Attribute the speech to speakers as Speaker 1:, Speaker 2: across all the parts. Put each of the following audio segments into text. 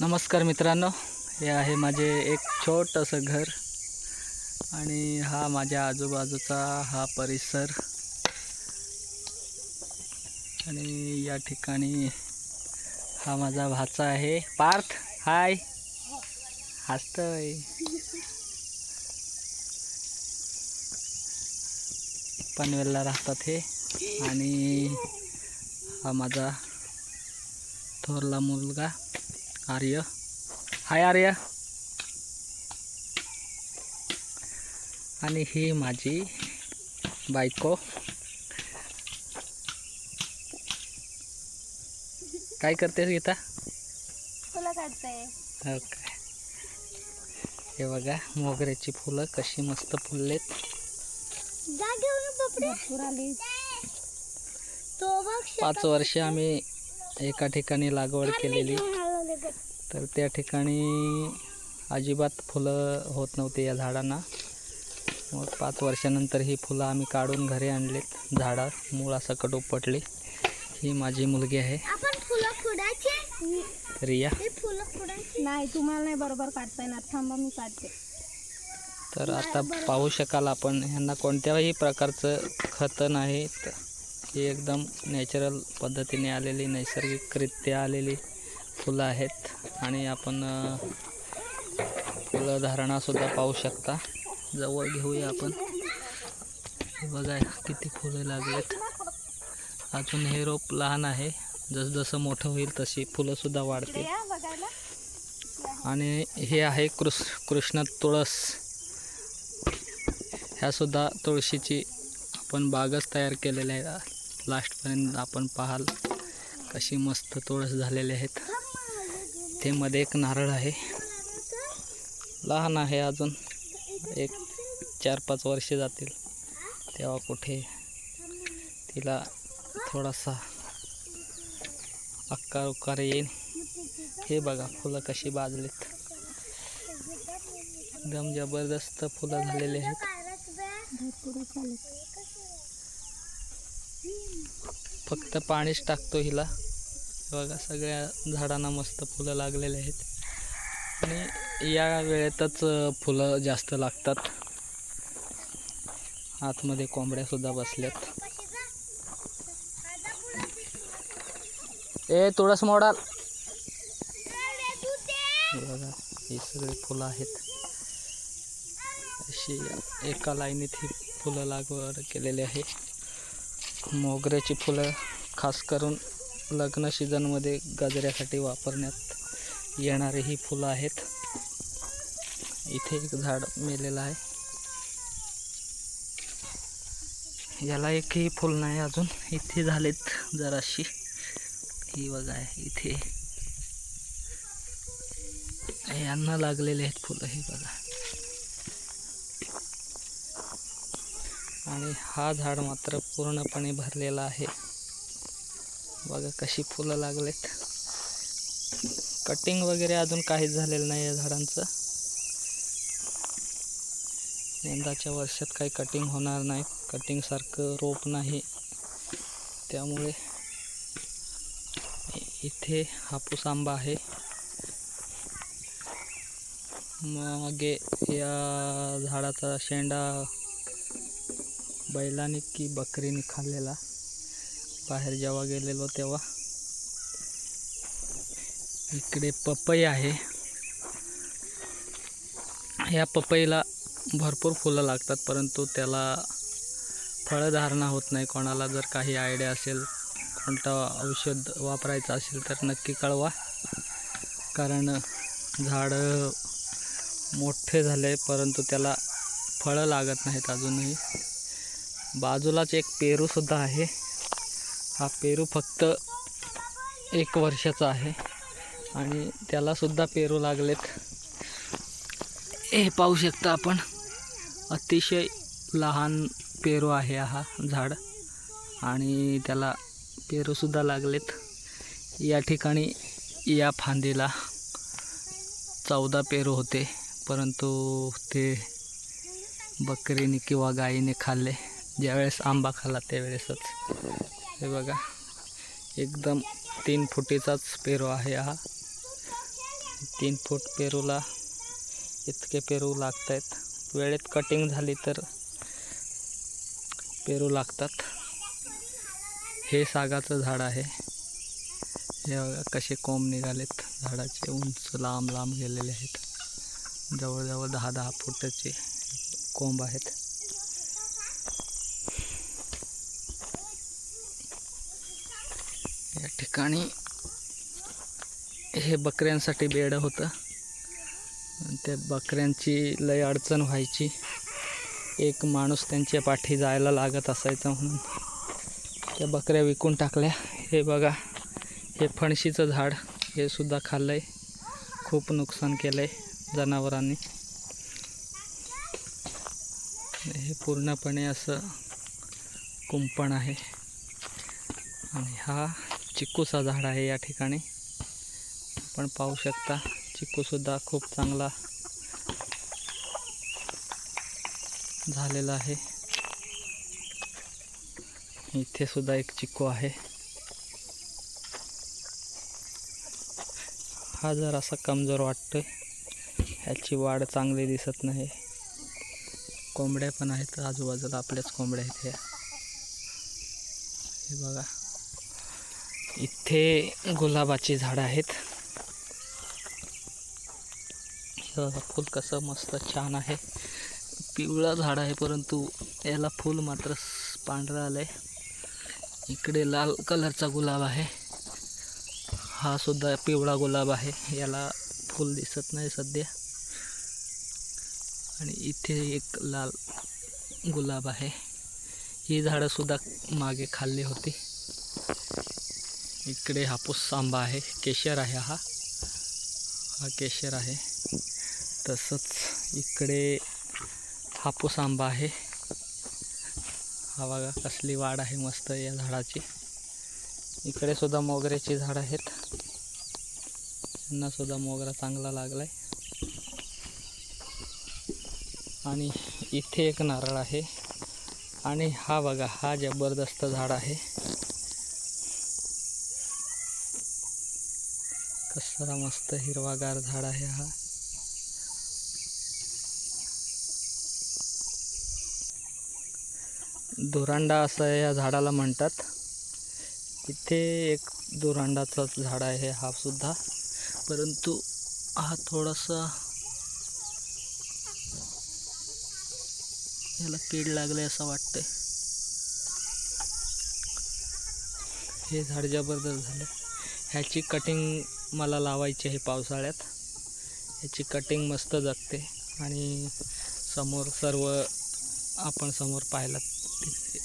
Speaker 1: नमस्कार मित्रांनो हे आहे माझे एक छोटंसं घर आणि हा माझ्या आजूबाजूचा हा परिसर. आणि या ठिकाणी हा माझा भाचा आहे. पार्थ हाय. हसतोय. पनवेलला राहतात हे. आणि हा माझा थोरला मुलगा. आर्य हाय आर्य आणि ही माझी बायको. काय करतेस गीता?
Speaker 2: तुला काढते.
Speaker 1: हो काय हे बघा मोगऱ्याची फुलं कशी मस्त फुललेत. पाच वर्ष आम्ही एका ठिकाणी लागवड केलेली. तर त्या ठिकाणी अजिबात फुलं होत नव्हती या झाडांना. मग पाच वर्षानंतर ही फुलं आम्ही काढून घरी आणलीत. झाडं मुळासकट उपटली. ही माझी मुलगी आहे.
Speaker 2: आपण फुलं फोडायचे?
Speaker 1: रिया.
Speaker 2: ते फुलं फोडायचे? नाही तुम्हाला नाही बरोबर काढता येणार. थांबा मी काढते.
Speaker 1: तर आता पाहू शकाल आपण ह्यांना कोणत्याही प्रकारचं खतं नाही. तर ही एकदम नॅचरल पद्धतीने आलेली नैसर्गिकरित्या आलेली. फुलं आहेत आणि आपण अ, फुलं धारणासुद्धा पाहू शकता. जवळ घेऊया आपण. बघा किती फुलं लागलेत. अजून हे रोप लहान आहे. जसजसं मोठं होईल तशी फुलंसुद्धा वाढतील. आणि हे आहे कृष कृष्ण तुळस. ह्यासुद्धा तुळशीची आपण बागच तयार केलेल्या आहे. लास्टपर्यंत आपण पाहाल कशी मस्त तुळस झालेली आहेत. ते मध्ये एक नारळ आहे. लहान आहे अजून. एक चार पाच वर्षे जातील. तेव्हा कुठे तिला थोडासा अक्कार उकार येईल. हे बघा फुलं कशी बाजलीत एकदम जबरदस्त फुलं झालेली आहेत. फक्त पाणीच टाकतो हिला. बघा सगळ्या झाडांना मस्त फुलं लागलेली आहेत. आणि या वेळेतच फुलं जास्त लागतात. आतमध्ये कोंबड्यासुद्धा बसल्यात. ए तुळस मोडाल. बघा ही सगळी फुलं आहेत. अशी एका लाईनीत ही फुलं लागवड केलेली आहे. मोगऱ्याची फुलं खास करून लग्न सीझनमध्ये गजऱ्यासाठी वापरण्यात येणारे ही फुलं आहेत. इथे एक झाड मेलेलं आहे. याला एकही फुल नाही अजून. इथे झालेत जराशी. ही बघा आहे इथे. यांना लागलेले आहेत फुलं हे बघा. आणि हा झाड मात्र पूर्णपणे भरलेला आहे. बघा कशी फुलं लागलेत. कटिंग वगैरे अजून काहीच झालेलं नाही या झाडांचं. यंदाच्या वर्षात काही कटिंग होणार नाही. कटिंगसारखं रोप नाही. त्यामुळे इथे हापूस आंबा आहे. मागे या झाडाचा शेंडा बैलाने की बकरीने खाल्लेला. बाहेर जेव्हा गेलेलो तेव्हा. इकडे पपई आहे. या पपईला भरपूर फुलं लागतात परंतु त्याला फळधारणा होत नाही. कोणाला जर काही आयडिया असेल कोणतं औषध वापरायचं असेल तर नक्की कळवा. कारण झाडं मोठे झाले परंतु त्याला फळं लागत नाहीत अजूनही. बाजूलाच एक पेरूसुद्धा आहे. हा पेरू फक्त एक वर्षाचा आहे. आणि त्यालासुद्धा पेरू लागलेत. हे पाहू शकता आपण. अतिशय लहान पेरू आहे हा झाड. आणि त्याला पेरूसुद्धा लागलेत. या ठिकाणी या फांदीला चौदा पेरू होते. परंतु ते बकरीने किंवा गाईने खाल्ले. ज्यावेळेस आंबा खाल्ला त्यावेळेसच. हे बघा. एकदम तीन फुटीचाच पेरू आहे हा. तीन फूट पेरूला इतके पेरू लागत आहेत वेळेत कटिंग झाली तर पेरू लागतात. हे सागाचं झाड आहे. हे बघा कसे कोंब निघालेत. झाडाचे उंच लांब लांब गेलेले आहेत. जवळजवळ दहा दहा फुटाचे कोंब आहेत. या ठिकाणी हे बकऱ्यांसाठी बेडं होतं. आणि त्या बकऱ्यांची लय अडचण व्हायची. एक माणूस त्यांच्या पाठी जायला लागत असायचा म्हणून. त्या बकऱ्या विकून टाकल्या. हे बघा हे फणशीचं झाड हे सुद्धा खाल्लं आहे खूप नुकसान केलं आहे जनावरांनी. हे पूर्णपणे असं कुंपण आहे. आणि हा चिक्कूचा झाड आहे या ठिकाणी. आपण पाहू शकता चिक्कूसुद्धा खूप चांगला झालेला आहे. इथे सुद्धा एक चिक्कू आहे. हा जर असा कमजोर वाटतोय ह्याची वाढ चांगली दिसत नाही. कोंबड्या पण आहेत आजूबाजूला आपल्याच कोंबड्या आहेत ह्या. हे बघा. इथे गुलाबाची झाडं आहेत. फूल कसं मस्त छान आहे. पिवळं झाड आहे परंतु याला फूल मात्र पांढरा पांढरं आलं आहे इकडे लाल कलरचा गुलाब आहे. हा सुद्धा पिवळा गुलाब आहे. याला फूल दिसत नाही सध्या. आणि इथे एक लाल गुलाब आहे. ही झाडंसुद्धा मागे खाल्ली होती. इकडे हापूस आंबा आहे. केशर आहे हा. हा केशर आहे. तसंच इकडे हापूस आंबा आहे. हा बघा कसली वाढ आहे मस्त या झाडाची. इकडे सुद्धा मोगऱ्याची झाडं आहेत. यांना सुद्धा मोगरा चांगला लागलाय. आणि इथे एक नारळ आहे. आणि हा बघा हा जबरदस्त झाड आहे. कसला मस्त हिरवागार झाड आहे हा. दोरांडा असं या झाडाला म्हणतात. इथे एक दोरांडाचं झाड आहे हा सुद्धा. परंतु हा थोडासा याला कीड लागले असं वाटतंय. हे झाड जबरदस्त झालं. ह्याची कटिंग मला लावायची आहे पावसाळ्यात. ह्याची कटिंग मस्त जगते. आणि समोर सर्व आपण समोर पाहिलं तिथे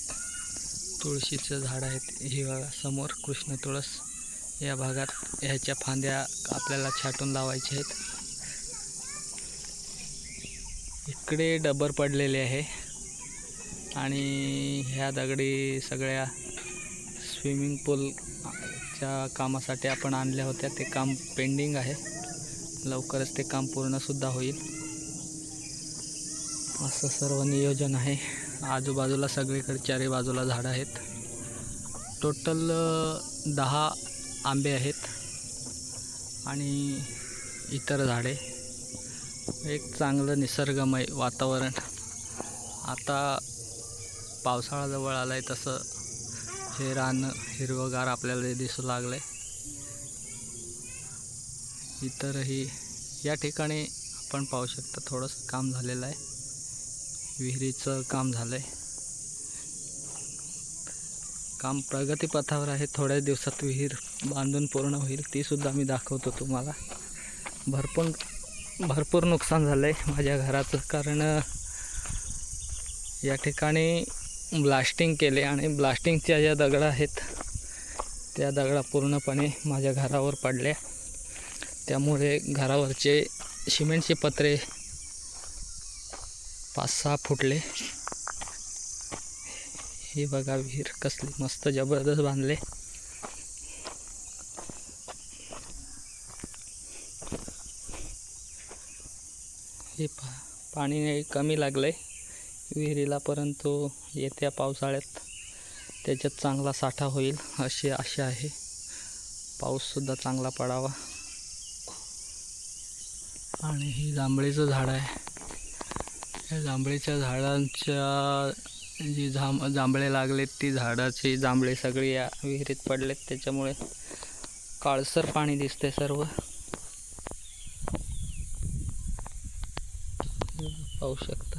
Speaker 1: तुळशीचं झाड आहेत. हे बघा समोर कृष्ण तुळस. या भागात ह्याच्या फांद्या आपल्याला छाटून लावायच्या आहेत. इकडे डबर पडलेले आहे. आणि ह्या दगडी सगळ्या स्विमिंग पूल च्या कामासाठी आपण आणल्या होत्या ते काम पेंडिंग आहे. लवकरच ते काम पूर्णसुद्धा होईल. असं सर्व नियोजन आहे. आजूबाजूला सगळीकडे चारी बाजूला झाडं आहेत. टोटल दहा आंबे आहेत आणि इतर झाडे. एक चांगलं निसर्गमय वातावरण. आता पावसाळा जवळ आला आहे तसं हे रान हिरवगार आपल्याला दिसू लागलं आहे इतरही या ठिकाणी आपण पाहू शकता थोडंसं काम झालेलं आहे. विहिरीचं काम झालं आहे काम प्रगतीपथावर आहे. थोड्या दिवसात विहीर बांधून पूर्ण होईल. तीसुद्धा मी दाखवतो तुम्हाला. भरपूर भरपूर नुकसान झालं आहे माझ्या घराचं. कारण या ठिकाणी ब्लास्टिंग केले आणि ब्लास्टिंगच्या ज्या दगडं आहेत त्या दगडा पूर्णपणे माझ्या घरावर पडल्या. त्यामुळे घरावरचे सिमेंटचे पत्रे पाच सहा फुटले. हे बघा विहीर कसली मस्त जबरदस्त बांधले. हे पा पाणी कमी लागलं आहे विहिरीला परंतु येत्या पावसाळ्यात त्याच्यात चांगला साठा होईल अशी आशा आहे. पाऊससुद्धा चांगला पडावा. आणि ही जांभळीचं झाड आहे. या जांभळीच्या झाडांच्या जी जांब जांभळे लागलेत ती झाडाची जांभळे सगळी या विहिरीत पडलेत. त्याच्यामुळे काळसर पाणी दिसते सर्व. पाहू शकता.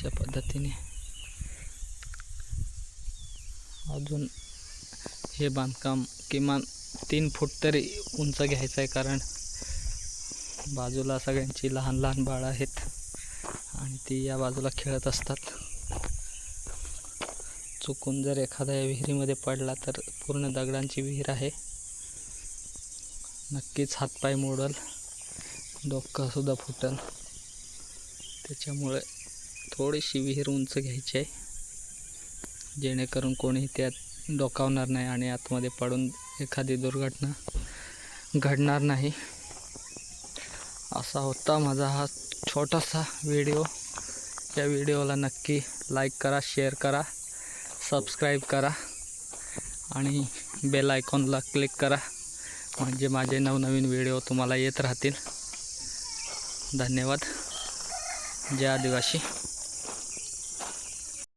Speaker 1: अशा पद्धतीने. अजून हे बांधकाम किमान तीन फूट तरी उंच घ्यायचं आहे कारण बाजूला सगळ्यांची लहान लहान बाळं आहेत आणि ती या बाजूला खेळत असतात. चुकून जर एखादा या विहिरीमध्ये पडला तर पूर्ण दगडांची विहीर आहे. नक्कीच हातपाय मोडल डोकंसुद्धा फुटल. त्याच्यामुळे थोडीशी विहीर उंच घ्यायची आहे. जेणेकरून कोणी त्यात डोकावणार नाही आणि आतमध्ये पडून एखादी दुर्घटना घडणार नाही. असा होता माझा हा छोटासा व्हिडिओ. या व्हिडिओला नक्की लाईक करा शेअर करा सबस्क्राईब करा आणि बेल आयकॉनला क्लिक करा. म्हणजे माझे नवनवीन व्हिडिओ तुम्हाला येत राहतील. धन्यवाद. जय आदिवासी.